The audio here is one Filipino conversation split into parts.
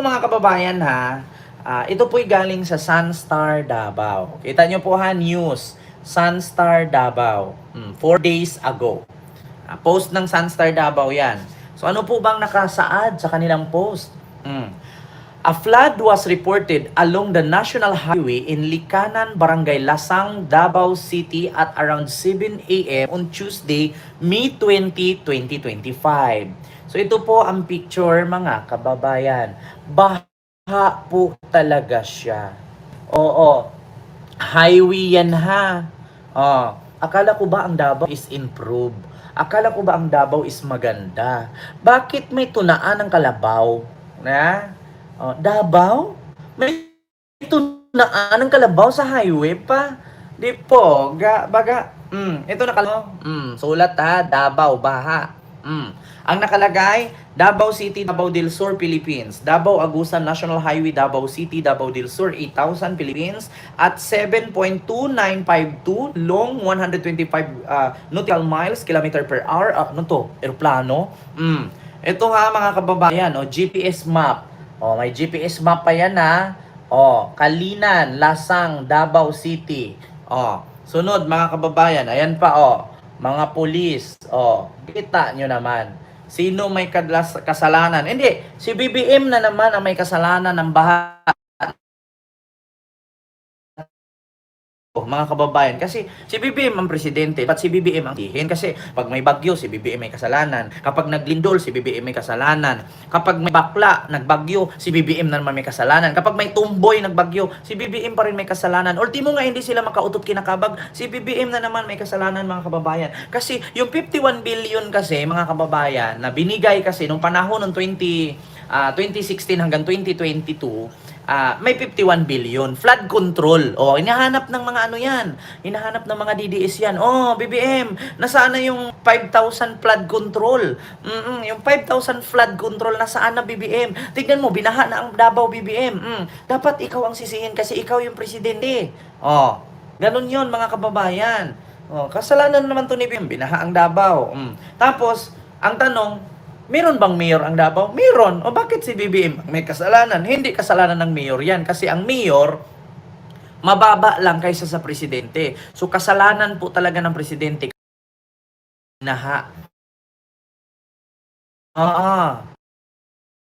mga kababayan ha, ah, ito po'y galing sa Sunstar Davao. Kita nyo po ha, news. Sunstar Davao. Hmm, four days ago. Ah, post ng Sunstar Davao yan. So ano po bang nakasaad sa kanilang post? Hmm. A flood was reported along the National Highway in Likanan, Barangay Lasang, Davao City at around 7 a.m. on Tuesday, May 20, 2025. So ito po ang picture mga kababayan. Baha po talaga siya. Oo. Highway yan ha. Oh, akala ko ba ang Davao is improved? Akala ko ba ang Davao is maganda? Bakit may tunaan ng kalabaw? Na? Oh, Davao? May tunaan ng kalabaw sa highway pa? Di po, ga, baga, mm, ito nakalabaw. Mm, sulat ha, Davao, baha. Mm. Ang nakalagay, Davao City, Davao del Sur, Philippines. Davao Agusan National Highway, Davao City, Davao del Sur, 8,000 Philippines. At 7.2952 long, 125 uh, nautical miles, kilometer per hour. Uh, ano to? Aeroplano? Mm. Ito ha mga kababayan, oh, GPS map. Oh, may GPS map pa yan ha. Oh, Kalinan, Lasang, Davao City. Oh, sunod mga kababayan, ayan pa oh. Mga pulis. Oh, kita nyo naman. Sino may kasalanan? Hindi, si BBM na naman ang may kasalanan ng baha Oh, mga kababayan. Kasi si BBM ang presidente, ba't si BBM ang tihin? Kasi pag may bagyo, si BBM may kasalanan. Kapag naglindol, si BBM may kasalanan. Kapag may bakla, nagbagyo, si BBM na naman may kasalanan. Kapag may tumboy, nagbagyo, si BBM pa rin may kasalanan. Ultimo nga, hindi sila makautot kinakabag, si BBM na naman may kasalanan, mga kababayan. Kasi yung 51 billion kasi, mga kababayan, na binigay kasi nung panahon ng 20, ah, 2016 hanggang 2022, ah, may 51 billion. Flood control. Oh, hinahanap ng mga ano yan. Hinahanap ng mga DDS yan. Oh, BBM, nasaan na yung 5,000 flood control? Mm yung 5,000 flood control, nasaan na BBM? Tignan mo, binaha na ang Davao BBM. Mm, dapat ikaw ang sisihin kasi ikaw yung presidente. Oh, ganun yon mga kababayan. Oh, kasalanan naman to ni BBM, binaha ang Davao. Mm. Tapos, ang tanong, Meron bang mayor ang Davao? Meron. O bakit si BBM may kasalanan? Hindi kasalanan ng mayor yan. Kasi ang mayor, mababa lang kaysa sa presidente. So kasalanan po talaga ng presidente. Naha. Ah.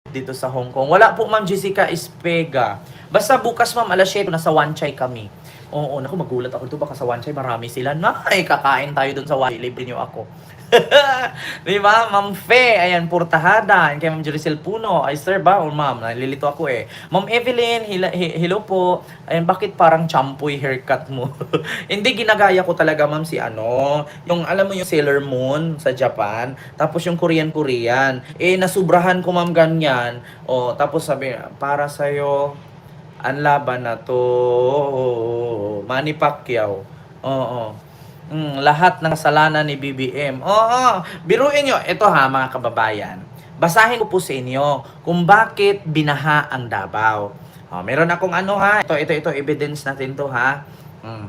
Dito sa Hong Kong. Wala po Ma'am Jessica Espega. Basta bukas Ma'am alas 7 nasa Wanchay kami. Oo, naku magulat ako dito baka sa Wanchay marami sila. Nay, kakain tayo dun sa Wanchay. Libre niyo ako. Di ba? Ma'am Fe, ayan, Purtahada. Ayan kay Ma'am Jericel Puno. Ay, sir ba? O ma'am, nalilito ako eh. Ma'am Evelyn, hila, hi- hello po. Ayan, bakit parang champoy haircut mo? Hindi, ginagaya ko talaga, ma'am, si ano. Yung, alam mo yung Sailor Moon sa Japan. Tapos yung Korean-Korean. Eh, nasubrahan ko, ma'am, ganyan. O, tapos sabi, para sa'yo, ang laban na to, Manny Pacquiao. Oo. Mm, lahat ng kasalanan ni BBM. Oo, biruin nyo. Ito ha, mga kababayan. Basahin ko po sa inyo kung bakit binaha ang Davao. Oh, meron akong ano ha. Ito, ito, ito, evidence natin to ha. Mm.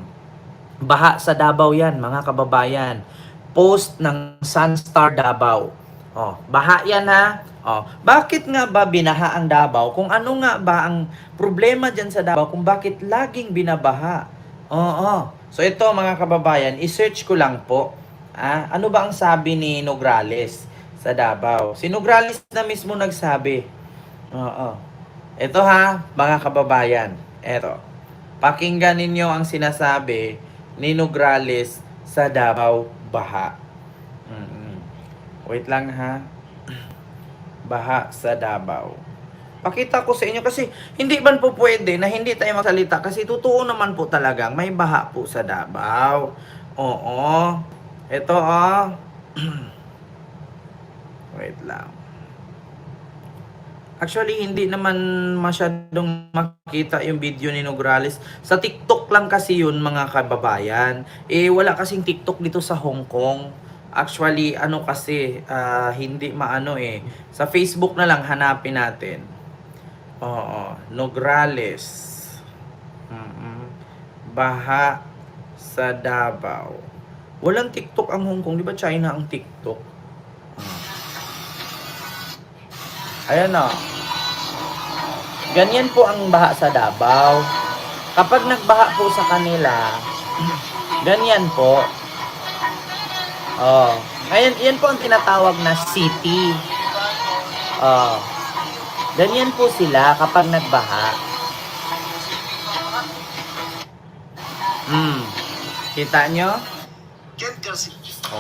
Baha sa Davao yan, mga kababayan. Post ng Sunstar Davao. Oh, baha yan ha. Oh, bakit nga ba binaha ang Davao? Kung ano nga ba ang problema diyan sa Davao kung bakit laging binabaha? Oo. So ito mga kababayan, i-search ko lang po. Ah, ano ba ang sabi ni Nograles sa Davao? Si Nograles na mismo nagsabi. Oo. Ito ha, mga kababayan. Ito. Pakinggan ninyo ang sinasabi ni Nograles sa Davao Baha. Wait lang ha. Baha sa Davao. Pakita ko sa inyo kasi hindi man po pwede na hindi tayo magsalita kasi totoo naman po talagang may baha po sa Davao. Oo. Ito oh. Wait lang. Actually, hindi naman masyadong makita yung video ni Nograles. Sa TikTok lang kasi yun, mga kababayan. Eh, wala kasing TikTok dito sa Hong Kong. Actually, ano kasi, ah, hindi maano eh. Sa Facebook na lang hanapin natin. Oo, Nograles. Mm-mm. Baha sa Davao. Walang TikTok ang Hong Kong. Di ba China ang TikTok? Ah. Ayan na. Ganyan po ang baha sa Davao. Kapag nagbaha po sa kanila, ganyan po. Oh. Ngayon, yan po ang tinatawag na city. Oh. Ganyan po sila kapag nagbaha. Hmm. Kita nyo?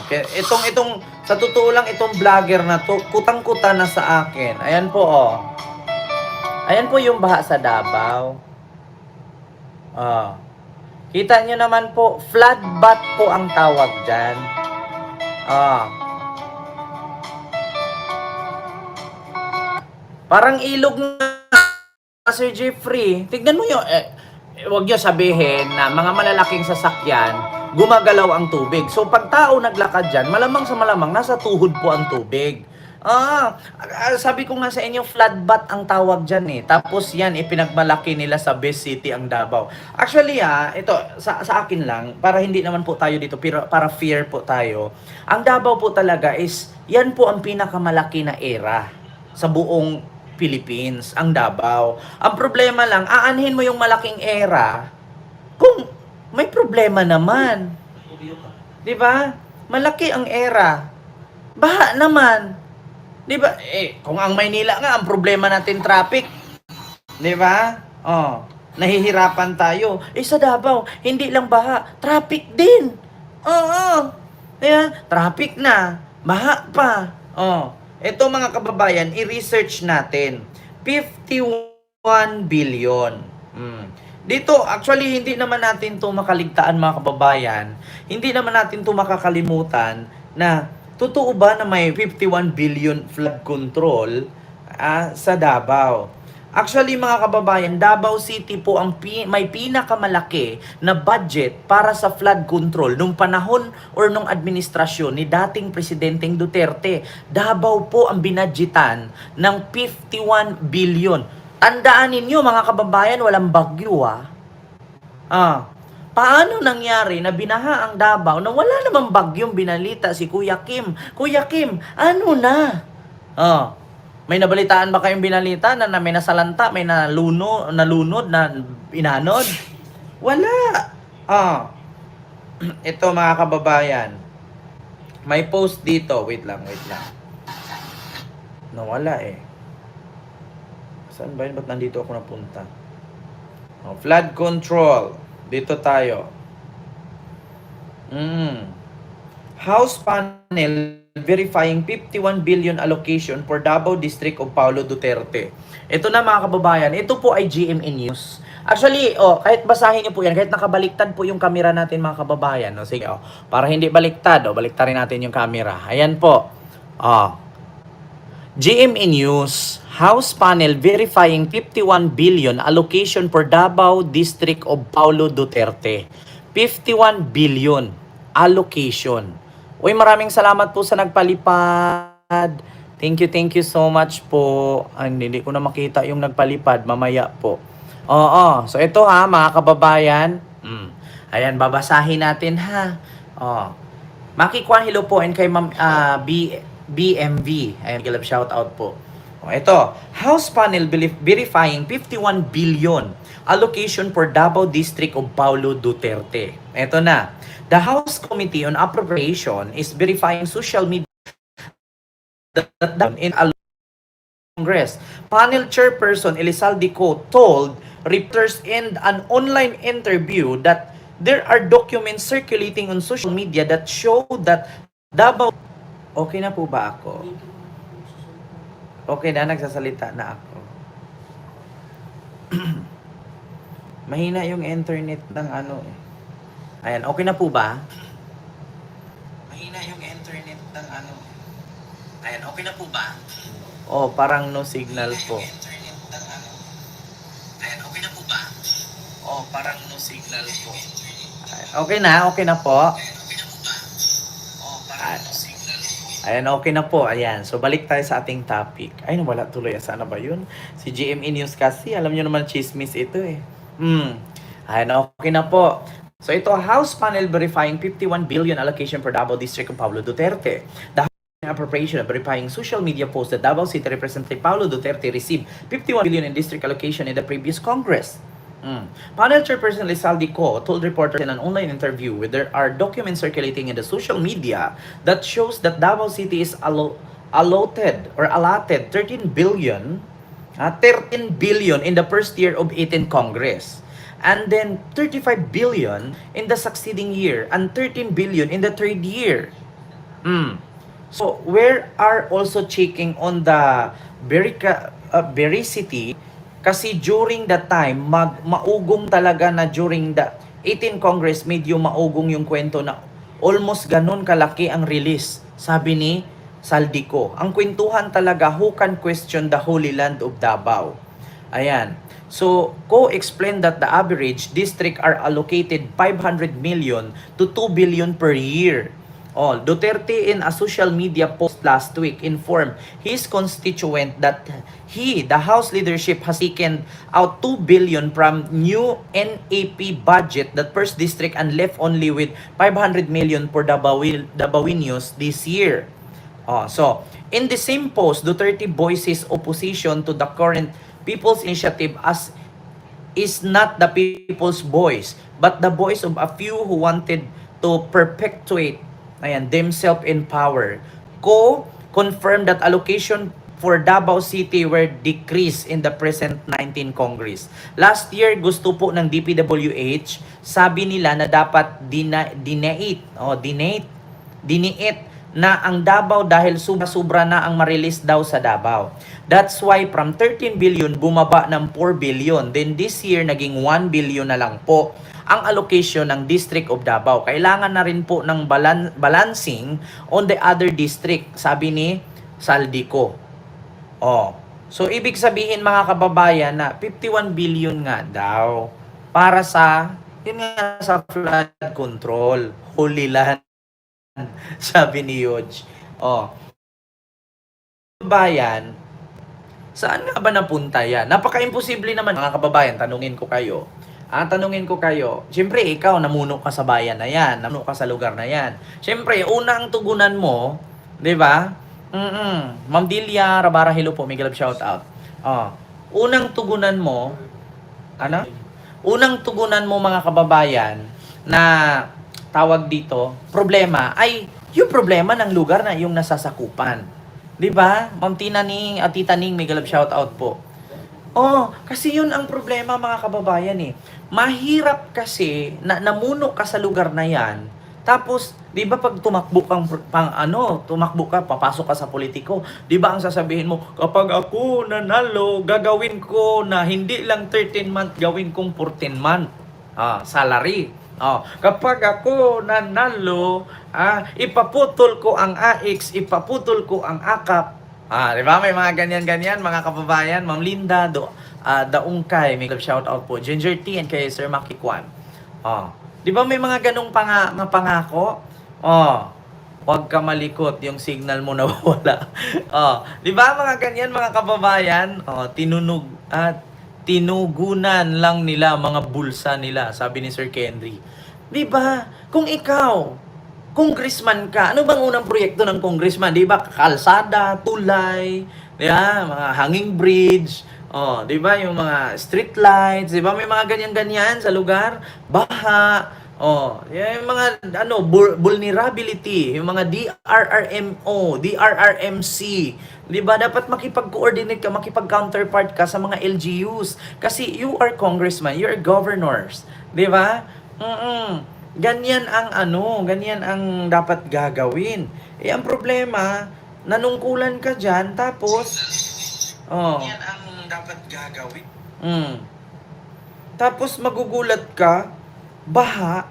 Okay. Itong, itong, sa totoo lang, itong vlogger na to, kutang-kuta na sa akin. Ayan po, oh. Ayan po yung baha sa Davao. Oh. Kita nyo naman po, flood bath po ang tawag dyan. Ah. Parang ilog na, Sir Jeffrey. Tignan mo yung, eh, eh, wag nyo sabihin na mga malalaking sasakyan, gumagalaw ang tubig. So, pag tao naglakad dyan, malamang sa malamang, nasa tuhod po ang tubig. Ah, ah, sabi ko nga sa inyo, flood bath ang tawag dyan eh. Tapos yan, ipinagmalaki nila sa best city ang Davao. Actually ah, ito, sa, sa akin lang, para hindi naman po tayo dito, pero para fair po tayo, ang Davao po talaga is, yan po ang pinakamalaki na era sa buong Philippines, ang Davao. Ang problema lang, aanhin mo yung malaking era kung may problema naman. 'Di ba? Malaki ang era. Baha naman. 'Di ba? Eh, kung ang Maynila nga ang problema natin traffic. 'Di ba? Oh, nahihirapan tayo. Eh sa Davao, hindi lang baha, traffic din. Oo. Kaya, traffic na, baha pa. Oh. Ito mga kababayan, i-research natin. 51 billion. Mm. Dito, actually, hindi naman natin to makaligtaan mga kababayan. Hindi naman natin to makakalimutan na totoo ba na may 51 billion flood control ah, sa Davao? Actually, mga kababayan, Davao City po ang pi- may pinakamalaki na budget para sa flood control nung panahon or nung administrasyon ni dating Presidenteng Duterte. Davao po ang binadgetan ng 51 billion. Tandaan ninyo, mga kababayan, walang bagyo ah. Ah, paano nangyari na binaha ang Davao na wala namang bagyong binalita si Kuya Kim? Kuya Kim, ano na? Ah, may nabalitaan ba kayong binalita na, na may nasalanta, may naluno, nalunod, na inanod? Wala. Ah, ito mga kababayan, may post dito. Wait lang, wait lang. Nawala eh. Saan ba yun? Ba't nandito ako napunta? Oh, flood control. Dito tayo. Mm. House panel verifying 51 billion allocation for Davao District of Paulo Duterte. Ito na mga kababayan, ito po ay GMA News. Actually, oh, kahit basahin niyo po yan, kahit nakabaliktad po yung camera natin mga kababayan. No? Sige, oh, para hindi baliktad, oh, baliktarin natin yung camera. Ayan po. Oh, GMA News, House panel verifying 51 billion allocation for Davao District of Paulo Duterte. 51 billion allocation. Uy, maraming salamat po sa nagpalipad. Thank you, thank you so much po. Ay, hindi ko na makita yung nagpalipad. Mamaya po. Oo, so ito ha, mga kababayan. Mm. Ayan, babasahin natin ha. Oh. Maki Kwan, hello po. And kay Ma'am ah, B, BMV. Ayan, give shout out po. O, ito, House panel verifying 51 billion allocation for Davao District of Paulo Duterte. Ito na. The House Committee on Appropriation is verifying social media that in Congress. Panel chairperson Elizalde Co told reporters in an online interview that there are documents circulating on social media that show that Davao Okay na po ba ako? Okay na, nagsasalita na ako. Mahina yung internet ng ano eh. Ayan, okay na po ba? Mahina yung internet ng ano eh. Ayan, okay na po ba? Oh, parang no signal po. internet ng ano. Ayan, okay na po ba? Oh, parang no signal po. Ayan, okay na, okay na po. Oh, Ayan, okay na po. Ayan. So, balik tayo sa ating topic. Ay, nawala tuloy. Sana ba yun? Si GME News kasi, alam nyo naman, chismis ito eh. Hmm. Ayan, okay na po. So, ito, House panel verifying 51 billion allocation for Davao District of Pablo Duterte. The appropriation of verifying social media posts that Davao City Representative Paulo Duterte received 51 billion in district allocation in the previous Congress. Mm. Panel Chairperson Lizaldi Co. told reporters in an online interview where there are documents circulating in the social media that shows that Davao City is allo- allotted or allotted 13 billion ah, 13 billion in the first year of 18 Congress and then 35 billion in the succeeding year and 13 billion in the third year. Mm. So, where are also checking on the verica, uh, veracity kasi during that time, mag, maugong talaga na during the 18 Congress, medyo maugong yung kwento na almost ganun kalaki ang release. Sabi ni Saldico. Ang kwentuhan talaga, who can question the Holy Land of Davao? Ayan. So, Ko explained that the average district are allocated 500 million to 2 billion per year. Oh, Duterte in a social media post last week informed his constituent that he, the House leadership, has taken out 2 billion from new NAP budget that first district and left only with 500 million for Davao, Davaoenos this year. Oh, so, in the same post, Duterte voices opposition to the current People's Initiative as is not the people's voice, but the voice of a few who wanted to perpetuate ayan, themselves in power. Ko confirmed that allocation for Davao City were decreased in the present 19 Congress. Last year, gusto po ng DPWH, sabi nila na dapat dina, dinate, o dinate, diniit na ang Davao dahil sobra-sobra na ang marilis daw sa Davao. That's why from 13 billion bumaba ng 4 billion. Then this year naging 1 billion na lang po ang allocation ng District of Davao. Kailangan na rin po ng balan- balancing on the other district, sabi ni Saldico. Oh. So ibig sabihin mga kababayan na 51 billion nga daw para sa yun nga sa flood control, Holy Land sabi ni Yoj. Oh. Bayan, saan nga ba napunta yan? Napaka-imposible naman mga kababayan, tanungin ko kayo. Ah, tanungin ko kayo. Siyempre, ikaw namuno ka sa bayan na yan, namuno ka sa lugar na yan. Siyempre, una ang tugunan mo, 'di ba? Mm. Ma'am Delia Rabara hello po, Miguel shout out. Oh. Unang tugunan mo, ano? Unang tugunan mo mga kababayan na tawag dito, problema ay yung problema ng lugar na yung nasasakupan. 'Di ba? Ma'am Tina Ning, at Tita Ning, may galab shout out po. Oh, kasi yun ang problema mga kababayan eh. Mahirap kasi na namuno ka sa lugar na yan. Tapos, 'di ba pag tumakbo kang pang ano, tumakbo ka, papasok ka sa politiko, 'di ba ang sasabihin mo, kapag ako nanalo, gagawin ko na hindi lang 13 month, gawin kong 14 month ah, salary. Oh, kapag ako nanalo, ah, ipaputol ko ang AX, ipaputol ko ang AKAP. Ah, di ba? May mga ganyan-ganyan, mga kababayan. Ma'am Linda, do, ah, Daungkay, may shout out po. Ginger Tea and kay Sir Maki Kwan. Oh. Di ba may mga ganong panga, mga pangako? Oh. Huwag ka malikot, yung signal mo nawawala. oh, 'di ba mga ganyan mga kababayan? Oh, tinunog at tinugunan lang nila mga bulsa nila, sabi ni Sir Henry. 'Di ba? Kung ikaw congressman ka, ano bang unang proyekto ng congressman? 'Di ba? Kalsada, tulay, 'di ba? Mga hanging bridge, oh, 'di ba? Yung mga street lights, 'di ba? May mga ganyan-ganyan sa lugar, baha, Oh, yung mga ano vul- vulnerability, yung mga DRRMO, DRRMC, 'di ba? Dapat makipag-coordinate ka, makipag-counterpart ka sa mga LGUs kasi you are congressman, you are governors, 'di ba? Mm. Ganyan ang ano, ganyan ang dapat gagawin. Eh ang problema, nanungkulan ka diyan tapos oh, ganyan ang dapat gagawin. Mm. Tapos magugulat ka, baha,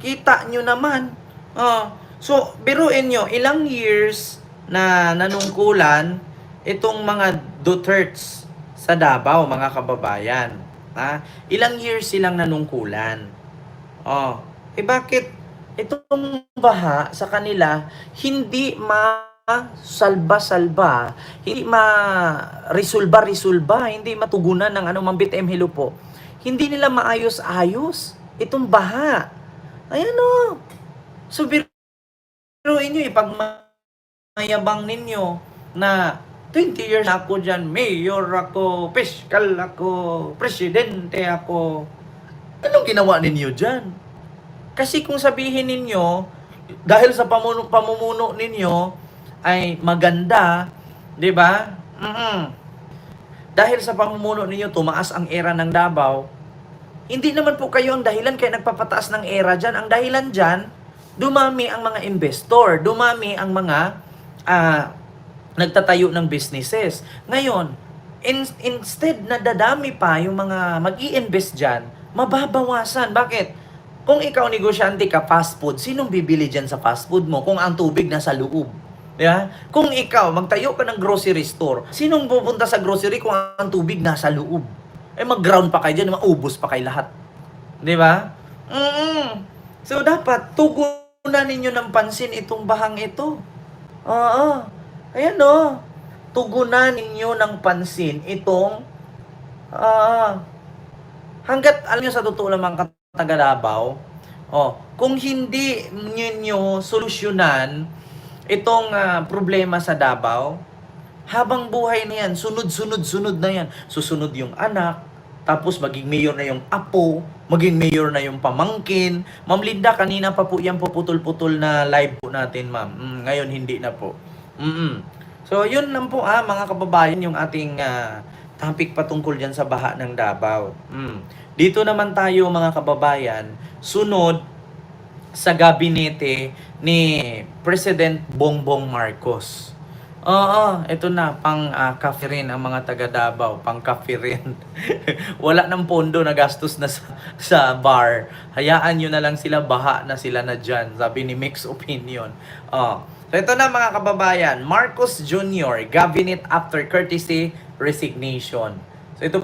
kita nyo naman. Oh, so, biruin nyo, ilang years na nanungkulan itong mga Duterts sa Davao, mga kababayan. Ha? Ilang years silang nanungkulan. Oh, eh bakit itong baha sa kanila hindi ma salba-salba, hindi ma-resolba-resolba, hindi matugunan ng ano, Mambit M. Hello po. Hindi nila maayos-ayos itong baha. Ayan o. So, biruin nyo eh, pag mayabang ninyo na 20 years ako dyan, mayor ako, fiscal ako, presidente ako. Anong ginawa ninyo dyan? Kasi kung sabihin ninyo, dahil sa pamuno, pamumuno ninyo ay maganda, di ba? Mm-mm. Dahil sa pamumuno ninyo, tumaas ang era ng Davao, hindi naman po kayo ang dahilan kaya nagpapataas ng era dyan. Ang dahilan dyan, dumami ang mga investor, dumami ang mga ah, nagtatayo ng businesses. Ngayon, in- instead na dadami pa yung mga mag invest dyan, mababawasan. Bakit? Kung ikaw negosyante ka fast food, sinong bibili dyan sa fast food mo kung ang tubig nasa loob? Di ba? Kung ikaw, magtayo ka ng grocery store, sinong pupunta sa grocery kung ang tubig nasa loob? Eh mag-ground pa kayo dyan, maubos pa kayo lahat. Di ba? mm So dapat tugunan ninyo ng pansin itong bahang ito. Oo. Ayan o. Tugunan ninyo ng pansin itong ah hanggat alam nyo sa totoo lang mga taga-Davao, oh, kung hindi ninyo solusyonan itong ah, problema sa Davao, habang buhay na yan, sunod-sunod-sunod na yan. Susunod yung anak, tapos maging mayor na yung apo, maging mayor na yung pamangkin. Ma'am Linda, kanina pa po yan puputol-putol na live po natin, ma'am. Mm, ngayon, hindi na po. mm So, yun lang po, ah, mga kababayan, yung ating ah, topic patungkol dyan sa baha ng Davao. Mm. Dito naman tayo, mga kababayan, sunod sa gabinete ni President Bongbong Marcos. Oo, ito na, pang uh, kafe rin ang mga taga Davao, pang kafe rin. Wala ng pondo na gastos na sa, sa bar. Hayaan nyo na lang sila, baha na sila na dyan, sabi ni Mix Opinion. Oh. So ito na mga kababayan, Marcos Jr., Cabinet after courtesy resignation. So ito